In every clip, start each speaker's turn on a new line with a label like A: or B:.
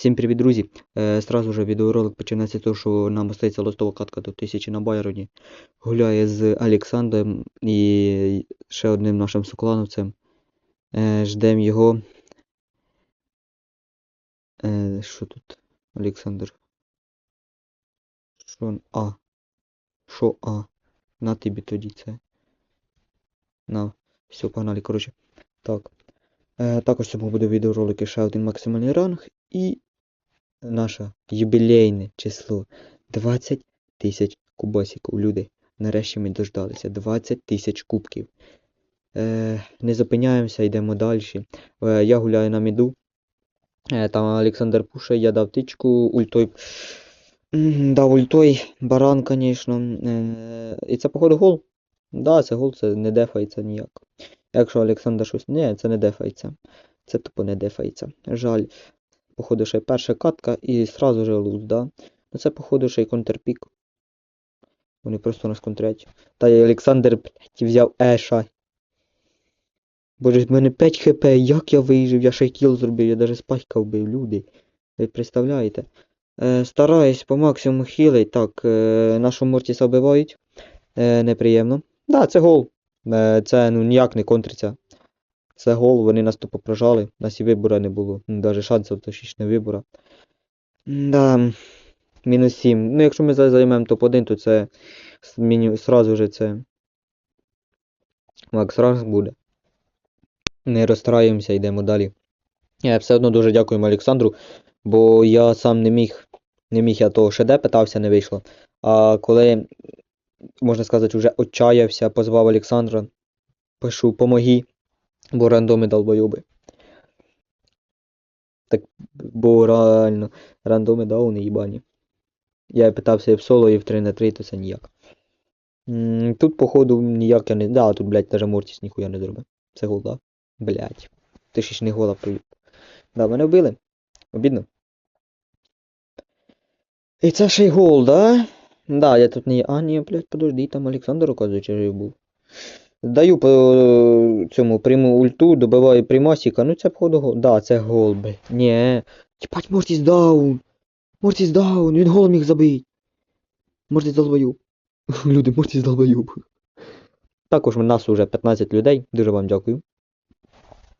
A: Всім привіт, друзі! Е, сразу же відеоролик починається з того, що нам остається листова катка до 1000 на Байроні. Гуляє з Олександром і ще одним нашим соклановцем. Е, ждем його. Е, що тут? Олександр. Що? А. Що А? На тобі тоді це. На. Все, погнали, коротше. Так. Е, також в цьому буде відеоролики ще один максимальний ранг і наше юбілейне число 20 тисяч кубасиків. Люди. Нарешті ми дождалися. 20 тисяч кубків. Е, не зупиняємося, йдемо далі. Е, я гуляю на міду. Е, там Олександр пушає, я дав тичку, ультой. Дав ультой, баран, звісно. Е, і це, походу, гол. Да, це гол, це не дефається ніяк. Якщо Олександр щось. Ні, це не дефається. Це тупо не дефається. Жаль. Походу, ще перша катка і сразу же луз, да? Ну це, походу, ще й контрпік. Вони просто нас контрять. Та й Олександр, блядь, взяв Еша. Боже, в мене 5 хп, як я вижив, я ще й кіл зробив, я навіть спайка вбив, люди. Ви представляєте? Е, стараюсь по максимуму хілить. Так, е, нашу Мортіса вбивають. Е, неприємно. Да, це гол. Е, це ну ніяк не контриться. Це гол, вони нас тупо прожали. Нас і вибору не було. Навіть шансів точніше вибора. Да. Мінус 7. Ну, якщо ми займемо топ-1, то це міні... сразу же це. Макс ранг буде. Не розстраємося, йдемо далі. Я все одно дуже дякуємо Олександру, бо я сам не міг. Не міг я того ШД питався, не вийшло. А коли, можна сказати, вже отчаявся, позвав Олександра, пишу, помоги, бо рандоми долбойоби. Так, бо реально, рандоми дауни їбані. Я питався і в соло, і в 3 на 3, то це ніяк. Тут, походу, ніяк я не. Да, тут, блядь, даже Мортіс ніхуя не зробив. Це гол, да? Блядь. Ти ж не гола привів. Да, мене вбили. Обідно. І це ще й гол, да? Да, я тут не. А, ні, блядь, подожди, там Олександр, оказується, жив був. Даю по е, цьому пряму ульту, добиваю примасіка. Ну це походу гол. Да, це гол, блядь. Ні. Єбать, Мортіс даун. Мортіс даун, він гол міг забити. Мортіс долбоюб. Люди, Мортіс долбоюб. Також у нас уже 15 людей. Дуже вам дякую.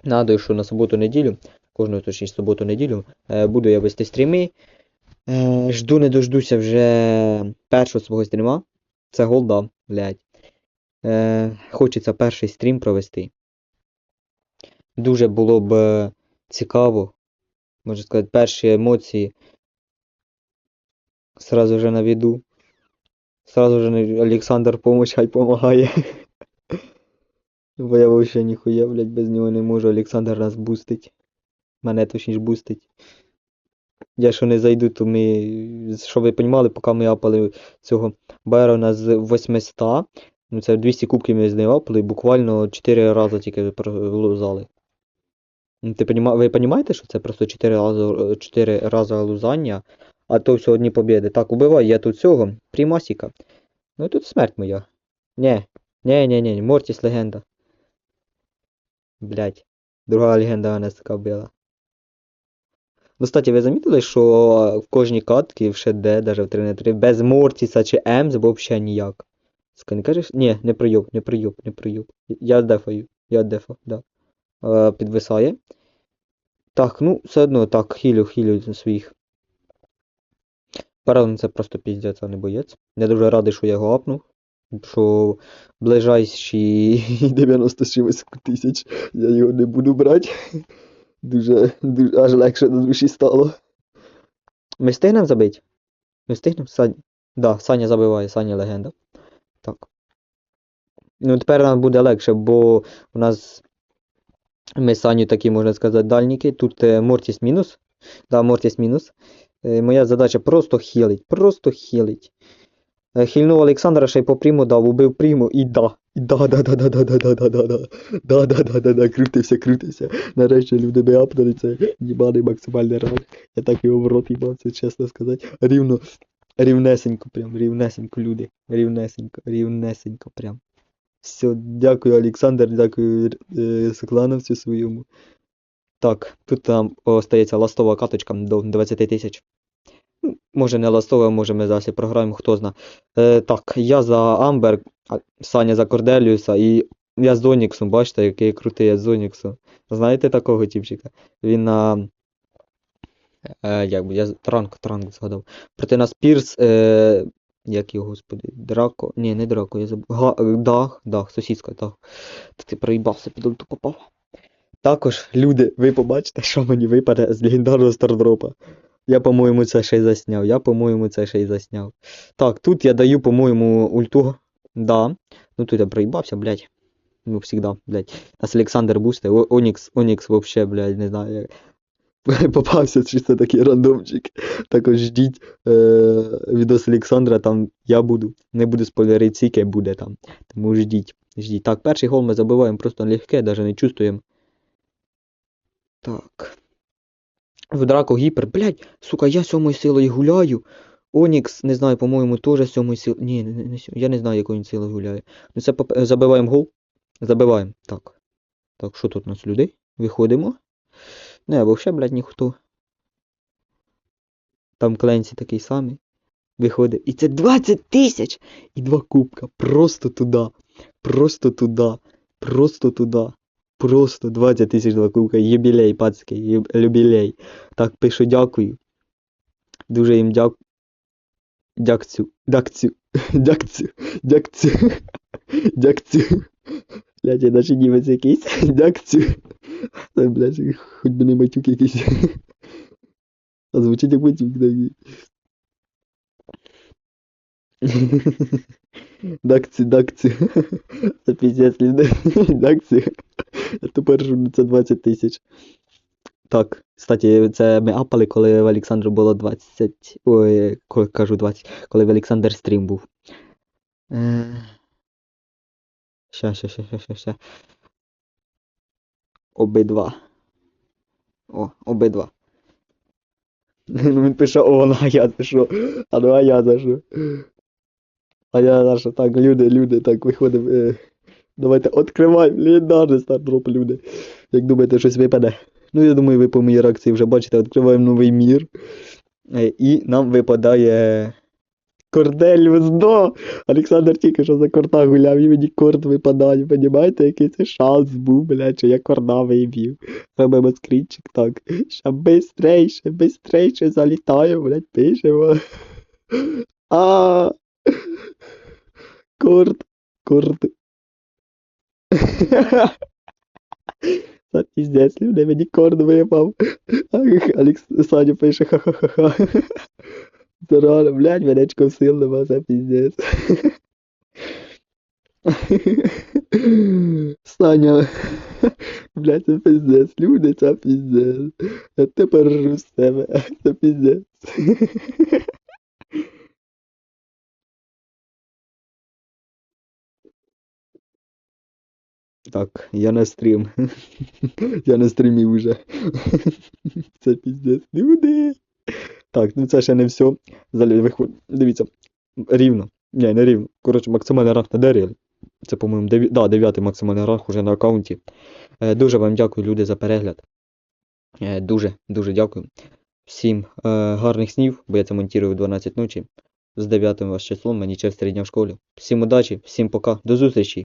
A: Нагадую, що на суботу-неділю, кожну точніше суботу-неділю, е, буду я вести стріми. Е, жду не дождуся вже першого свого стріма. Це голда, блядь. Е, хочеться перший стрім провести. Дуже було б е, цікаво. Можна сказати, перші емоції. Сразу же на віду. Сразу же Олександр помощь хай помагає. Бо я вообще ніхуя, блядь, без нього не можу. Олександр нас бустить. Мене точніше бустить. Я що не зайду, то ми, щоб ви розуміли, поки ми апали цього Байрона з 800, ну це 200 кубків ми з буквально 4 рази тільки лузали. Ну, Ти поніма... Ви розумієте, що це просто 4 рази, 4 рази лузання, а то все одні побіди. Так, убивай, я тут цього, примасіка. Ну тут смерть моя. Нє, нє, нє, нє, Мортіс легенда. Блять, друга легенда мене сука вбила. Ну, кстати, ви замітили, що в кожній катці в ШД, навіть в 3 на 3, без Мортіса чи Емз взагалі ніяк. Сука, не кажеш? Ні, не прийоб, не прийоб, не прийоб. Я дефаю, я дефа, да. Е, підвисає. Так, ну, все одно так, хілю, хілю своїх. Паралон це просто піздець, а не боєць. Я дуже радий, що я його апнув. Що ближайші 96 тисяч я його не буду брати. Дуже, дуже аж легше на душі стало. Ми встигнемо забити? Ми встигнемо? Саня. Да, Саня забиває, Саня легенда. Так. Ну, тепер нам буде легше, бо у нас ми з Саню такі, можна сказати, дальніки. Тут е, Мортіс мінус. Да, Мортіс мінус. Е, моя задача просто хілить, просто хілить. Е, Хильнув Олександра, ще й по приму дав, убив приму і да. І да, да, да, да, да, да, да, да, да, да. Да, да, да, да, да, крутився, крутився. Нарешті люди би апнули це їбаний максимальний ранг. Я так його в рот їбав, це чесно сказати. Рівно, рівнесенько прям, рівнесенько, люди. Рівнесенько, рівнесенько прям. Все, дякую, Олександр, дякую е, Соклановцю своєму. Так, тут нам остається ластова каточка до 20 тисяч. Ну, Може не ластова, може ми зараз і програємо, хто зна. Е, так, я за Амбер, Саня за Корделіуса і я з Оніксом, бачите, який крутий я з Оніксом. Знаєте такого тіпчика? Він на. Е, я Транк, Транк згадав. Проти нас Пірс, е, як його, господи, Драко. Ні, не Драко, я забув. Е, Дах, Дах, сусідська, Дах. Та ти проїбався, під ульту попав. Також, люди, ви побачите, що мені випаде з легендарного стардропа. Я, по-моєму, це ще й засняв. Я, по-моєму, це ще й засняв. Так, тут я даю, по-моєму, ульту. Да. Ну тут я проїбався, блядь. Ну, всегда, блядь. Нас Олександр бусте. Онікс, Онікс вообще, блядь, не знаю. Попався, чи це такий рандомчик. Також ждіть е- відос Олександра, там я буду. Не буду спойлерити, скільки буде там. Тому ждіть. Ждіть. Так, перший гол ми забиваємо просто легке, навіть не чувствуємо. Так. В драку гіпер. Блядь, сука, я сьомою силою гуляю. Онікс, не знаю, по-моєму, теж сьомою силою. Ні, не, не, я не знаю, якою він силою гуляє. Ну це забиваємо гол. Забиваємо. Так. Так, що тут у нас людей? Виходимо. Не, взагалі, блядь, ніхто. Там Кленсі такий самий. Виходить. І це 20 тисяч! І два кубка. Просто туди. Просто туди. Просто туди. Просто 20 тисяч два кубка. Юбілей, пацки, юб- юбілей. Так, пишу дякую. Дуже їм дяк... Дякцю. Дякцю. Дякцю. Дякцю. Дякцю. Блядь, я наче німець якийсь. Дякцю. Це, блядь, хоч би не матюк якийсь. А звучить як матюк такий. Дакці, дакці. Це піздець люди. Дакці. Тепер це 20 тисяч. Так, кстати, це ми апали, коли в Олександру було 20. Ой, кажу 20, коли в Олександр стрім був. Ща, ща, ща, ща, ща, ща. Обидва. О, обидва. Ну він пише, о, ну а я за що? А ну а я за що? А я за що? Так, люди, люди, так, виходимо. Е, давайте відкриваємо легендарний стардроп, люди. Як думаєте, щось випаде? Ну, я думаю, ви по моїй реакції вже бачите, відкриваємо новий мір. Е, і нам випадає. Корделіус, да! Олександр тільки що за корта гуляв, і мені корт випадає. Понімаєте, який це шанс був, блядь, що я корда виб'ю. Робимо скрінчик так. Ще бистрейше, бистрейше залітаю, блядь, пишемо. А. Корт. Корт. Це піздець, люди, мені корт випав. Саня пише ха-ха-ха-ха. Реально, блядь, менечко сил нема, це піздець. Саня, блядь, це піздець, люди, це піздець. Я тепер ржу з себе, це піздець. Так, я на стрім. Я на стрімі вже. Це піздець. Люди. Так, ну це ще не все. Виход. Дивіться. Рівно. Ні, не рівно. Коротше, максимальний ранг на Деріал. Це, по-моєму, деві... да, дев'ятий максимальний ранг уже на аккаунті. Е, дуже вам дякую, люди, за перегляд. Е, дуже, дуже дякую. Всім е, гарних снів, бо я це монтую в 12 ночі. З 9 вас числом, мені через 3 дня в школі. Всім удачі, всім пока, до зустрічі!